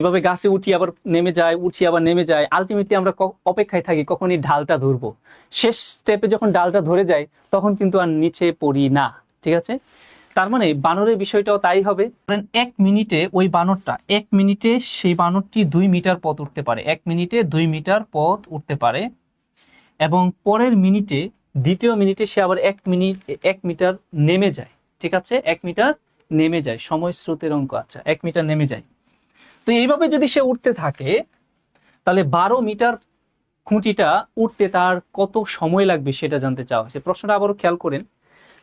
এভাবে গাছে উঠি আবার নেমে যায়, উঠি আবার নেমে যায় আলটিমেটলি আমরা অপেক্ষায় থাকি কখন এই ঢালটা ধরবো। শেষ স্টেপে যখন ডালটা ধরে যায়, তখন কিন্তু আর নিচে পড়ি না, ঠিক আছে? তার মানে বানরের বিষয়টাও তাই হবে। ধরেন এক মিনিটে ওই বানরটা, এক মিনিটে সেই বানরটি দুই মিটার পথ উঠতে পারে। এক মিনিটে দুই মিটার পথ উঠতে পারে এবং পরের মিনিটে, দ্বিতীয় মিনিটে সে আবার এক মিনিট, এক মিটার নেমে যায়, ঠিক আছে? এক মিটার নেমে যায়, সময় স্রোতের অঙ্ক আচ্ছা এক মিটার নেমে যায়। তো এইভাবে যদি সে উঠতে থাকে, তাহলে বারো মিটার খুঁটিটা উঠতে তার কত সময় লাগবে সেটা জানতে চাওয়া হয়েছে। প্রশ্নটা আবারও খেয়াল করেন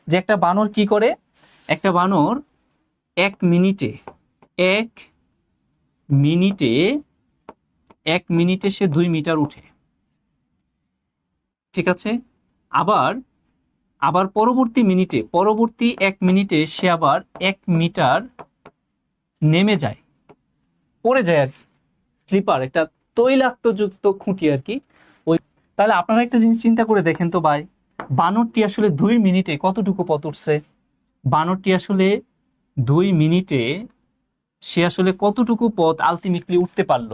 যে একটা বানর কি করে? একটা বানর এক মিনিটে এক মিনিটে এক মিনিটে সে দুই মিটার উঠে। ঠিক আছে? আবার আবার পরবর্তী মিনিটে, পরবর্তী এক মিনিটে সে আবার এক মিটার নেমে যায়। পড়ে যায় আর কি। স্লিপার একটা তৈলাক্তযুক্ত খুঁটি আর কি। ওই তাহলে আপনারা একটা জিনিস চিন্তা করে দেখেন তো ভাই, বানরটি আসলে দুই মিনিটে কতটুকু পথ উঠছে? বানরটি আসলে দুই মিনিটে সে আসলে কতটুকু পথ আলটিমেটলি উঠতে পারল?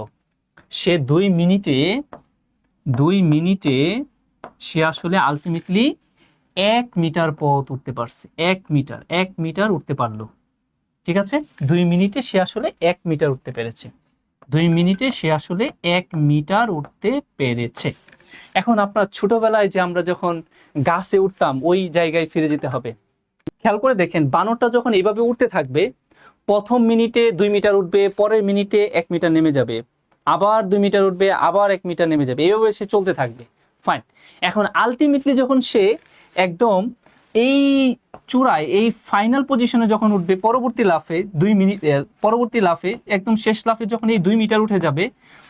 সে দুই মিনিটে দুই মিনিটে সে আসলে আলটিমেটলি এক মিটার পথ উঠতে পারছে। এক মিটার এক মিটার উঠতে পারল। ঠিক আছে? দুই মিনিটে সে আসলে এক মিটার উঠতে পেরেছে। দুই মিনিটে সে আসলে এক মিটার উঠতে পেরেছে। এখন আপনার ছোটবেলায় যে আমরা যখন গাছে উঠতাম, ওই জায়গায় ফিরে যেতে হবে। খেয়াল করে দেখেন, বানরটা যখন এইভাবে উঠতে থাকবে, প্রথম মিনিটে দুই মিটার উঠবে, পরের মিনিটে এক মিটার নেমে যাবে। আবার দুই মিটার উঠবে, আবার এক মিটার নেমে যাবে। এইভাবে সে চলতে থাকবে। ফাইন এখন আলটিমেটলি যখন সে একদম এই চূড়ায়, এই ফাইনাল পজিশনে যখন উঠবে, পরবর্তী লাফে দুই মিনিট পরবর্তী লাফে, একদম শেষ লাফে যখন এই দুই মিটার উঠে যাবে,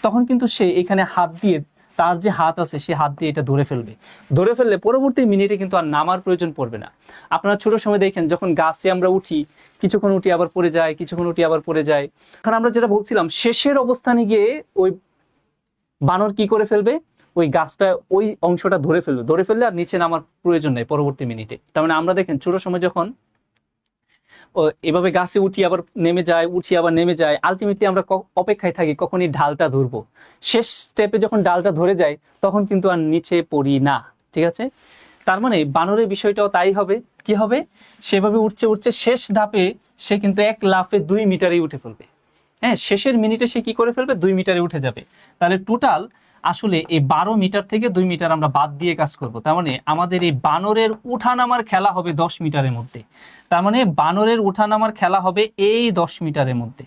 তখন কিন্তু সে এখানে হাত দিয়ে, তার যে হাত আছে, সে হাত দিয়ে এটা ধরে ফেলবে। ধরে ফেললে পরবর্তী মিনিটে কিন্তু আর নামার প্রয়োজন পড়বে না। আপনারা ছোট সময় দেখেন, যখন গাছে আমরা উঠি, কিছুক্ষণ উঠি আবার পড়ে যায়, কিছুক্ষণ উঠি আবার পড়ে যায়। এখন আমরা যেটা বলছিলাম, শেষের অবস্থানে গিয়ে ওই বানর কি করে ফেলবে? ওই গাছটা ওই অংশটা ধরে ফেলবে। ধরে ফেললে আর নিচে নামার প্রয়োজন নেই পরবর্তী মিনিটে। তার মানে আমরা দেখেন ছোট সময় যখন এভাবে গাছে উঠি, আবার নেমে যায়, উঠি, আবার নেমে যায় আলটিমেটলি আমরা অপেক্ষায় থাকি কখন এই ঢালটা ধরবো। শেষ স্টেপে যখন ডালটা ধরে যায়, তখন কিন্তু আর নিচে পড়ি না, ঠিক আছে? তার মানে বানরের বিষয়টাও তাই হবে। কি হবে? সেভাবে উঠছে উঠছে, শেষ ধাপে সে কিন্তু এক লাফে দুই মিটারেই উঠে ফেলবে। হ্যাঁ শেষের মিনিটে সে কি করে ফেলবে? দুই মিটারে উঠে যাবে। তাহলে টোটাল আসলে এই বারো মিটার থেকে দুই মিটার আমরা বাদ দিয়ে কাজ করব। তার মানে আমাদের এই বানরের উঠানামার খেলা হবে দশ মিটারের মধ্যে। তার মানে বানরের উঠানামার খেলা হবে এই দশ মিটারের মধ্যে।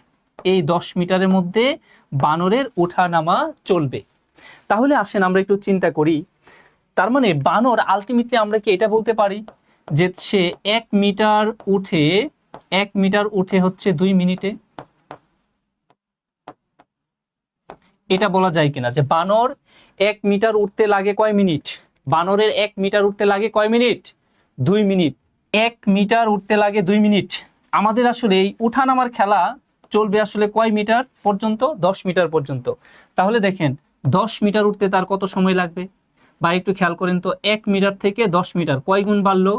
এই দশ মিটারের মধ্যে বানরের উঠানামা চলবে। তাহলে আসেন আমরা একটু চিন্তা করি, তার মানে বানর আলটিমেটলি আমরা কি এটা বলতে পারি যে সে এক মিটার উঠে, এক মিটার উঠে হচ্ছে দুই মিনিটে? এটা বলা যায় কিনা? যে বানর এক মিটার উঠতে লাগে কয় মিনিট? বানরের এক মিটার উঠতে লাগে কয় মিনিট? দুই মিনিট। এক মিটার উঠতে লাগে দুই মিনিট। আমাদের আসলে এই উঠানামার খেলা চলবে আসলে কয় মিটার পর্যন্ত? দশ মিটার পর্যন্ত। তাহলে দেখেন, দশ মিটার উঠতে তার কত সময় লাগবে? বা একটু খেয়াল করেন তো, এক মিটার থেকে দশ মিটার কয় গুণ বাড়লো?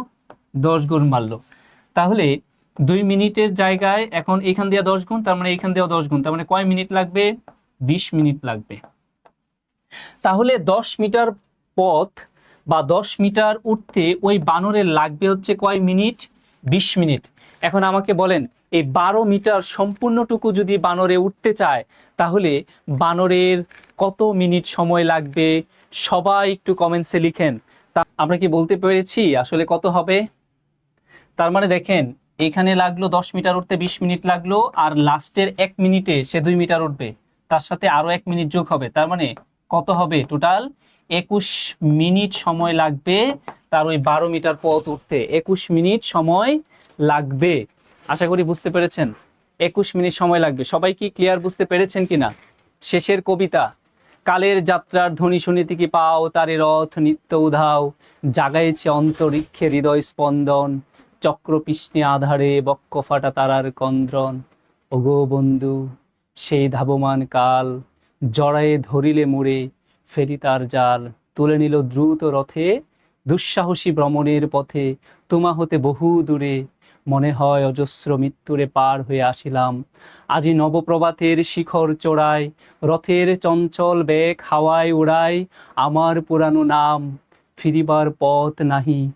দশ গুণ বাড়লো। তাহলে দুই মিনিটের জায়গায় এখন এখান দিয়ে দশ গুণ, তার মানে এখান দিয়েও দশ গুণ, তার মানে কয় মিনিট লাগবে? বিশ মিনিট লাগবে। তাহলে দশ মিটার পথ বা দশ মিটার উঠতে ওই বানরের লাগবে হচ্ছে কয় মিনিট? বিশ মিনিট। এখন আমাকে বলেন, এই বারো মিটার সম্পূর্ণটুকু যদি বানরে উঠতে চায়, তাহলে বানরের কত মিনিট সময় লাগবে? সবাই একটু কমেন্টসে লিখেন। তা আমরা কি বলতে পেরেছি আসলে কত হবে? তার মানে দেখেন, এখানে লাগল দশ মিটার উঠতে বিশ মিনিট লাগল, আর লাস্টের এক মিনিটে সে দুই মিটার উঠবে। তার সাথে আরও এক মিনিট যোগ হবে। তার মানে কত হবে টোটাল একুশ মিনিট সময় লাগবে তার ওই বারো মিটার পথ উঠতে। একুশ মিনিট সময় লাগবে। আশা করি বুঝতে পেরেছেন? একুশ মিনিট সময় লাগবে। সবাই কি ক্লিয়ার বুঝতে পেরেছেন কিনা? শেষের কবিতা। কালের যাত্রার ধ্বনি শুনিতে কি পাও, তারে রথ নিত্য উধাও, জাগাইছে অন্তরিক্ষে হৃদয় স্পন্দন চক্রপিষ্ণে আধারে বক্ষ ফাটা তারার কন্দ্রন। ওগো বন্ধু সেই ধাবমান কাল, জড়ায়ে ধরিলে মুড়ে, ফেরি তার জাল, তুলে নিল দ্রুত রথে, দুঃসাহসী ভ্রমণের পথে তোমা হতে বহু দূরে। মনে হয় অজস্র মৃত্যুরে পার হয়ে আসিলাম। আজি নবপ্রভাতের শিখর চড়ায়, রথের চঞ্চল বেগ হাওয়ায় উড়ায়, আমার পুরানো নাম ফিরিবার পথ নাহি।